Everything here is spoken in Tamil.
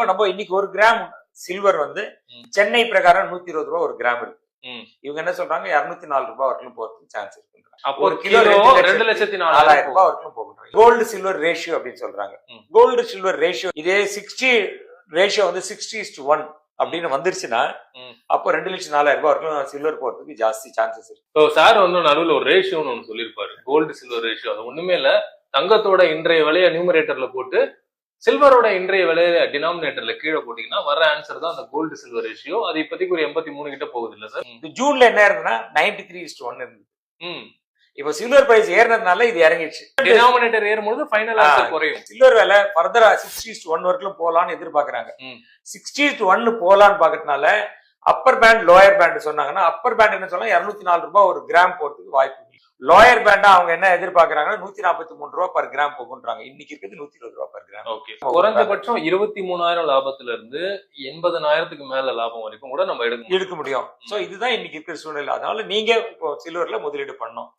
அப்போ நம்ம இன்னைக்கு ஒரு கிராம் சில்வர் வந்து. சென்னை பிரகாரம் நூத்தி இருபது ரூபா ஒரு கிராம் இருக்கு. இவங்க என்ன சொல்றாங்க இருநூத்தி நாலு ரூபாய் வரைக்கும் போறதுக்கு சான்ஸ் இருக்கு அப்போ ஒரு கிலோ ரெண்டு லட்சத்தி நாலாயிரம் ரூபாய் வரைக்கும் போகுது கோல்டு சில்வர் ரேஷியோ அப்படின்னு சொல்றாங்க. கோல்டு சில்வர் ரேஷியோ இதே சிக்ஸ்டி ரேஷியோ வந்து சிக்ஸ்டி டு ஒன் அப்படின்னு வந்துருச்சுன்னா. அப்போ ரெண்டு லட்சம் நாலாயிரம் ரூபாய் வரைக்கும் சில்வர் போறதுக்கு ஜாஸ்தி சான்சஸ் இருக்கு சார் வந்து நடுவுல ஒரு ரேஷியோன்னு ஒன்று சொல்லியிருப்பாரு கோல்டு சில்வர் ரேஷியோ அது ஒண்ணுமே இல்ல தங்கத்தோட இன்றைய விலையை நியூமரேட்டர்ல போட்டு சில்வரோட இன்றைய விலையை டினாமினேட்டர்ல கீழே போட்டீங்கன்னா வர ஆன்சர் தான் அந்த கோல்டு சில்வர் ரேஷியோ அது இப்போதைக்கு ஒரு எண்பத்தி மூணு கிட்ட போகுது இல்ல சார் இது ஜூன்ல என்ன இருந்ததுன்னா நைன்டி த்ரீ இஸ்ட் ஒன் இருந்தது. இப்போ சில்வர் பிரைஸ் ஏறினதுனால இது இறங்கிடுச்சு. டினாமினேட்டர் ஏறும்போது ஃபைனல் ஆன்சர். குறையும். சில்வர் விலை ஃபர்தரா சிக்ஸ்டி டு ஒன் வரைக்கும் போலான்னு எதிர்பார்க்கறாங்க. சிக்ஸ்டி டு ஒன்னு போலான்னு பாக்கிறதுனால அப்பர் பேண்ட் லோயர் பேண்ட் சொன்னாங்கன்னா அப்பர் பேண்ட் என்ன சொன்னா இருநூத்தி நாலு ரூபாய் ஒரு கிராம் போறதுக்கு வாய்ப்பு லோயர் பேண்டா அவங்க என்ன எதிர்பார்க்கறாங்கன்னா நூத்தி நாற்பத்தி மூணு ரூபாய் பர் கிராம் போகுன்றாங்க இன்னைக்கு இருக்குது நூத்தி இருபது ரூபாய் பர் கிராம் ஓகே குறைஞ்சபட்சம் இருபத்தி மூணாயிரம் லாபத்துல இருந்து எண்பதனாயிரத்துக்கு மேல லாபம் வரைக்கும் கூட நம்ம எடுக்க முடியும். எடுக்க முடியும். சோ இதுதான் இன்னைக்கு இருக்கிற சூழ்நிலை. அதனால நீங்க இப்போ சில்வர்ல முதலீடு பண்ணணும்.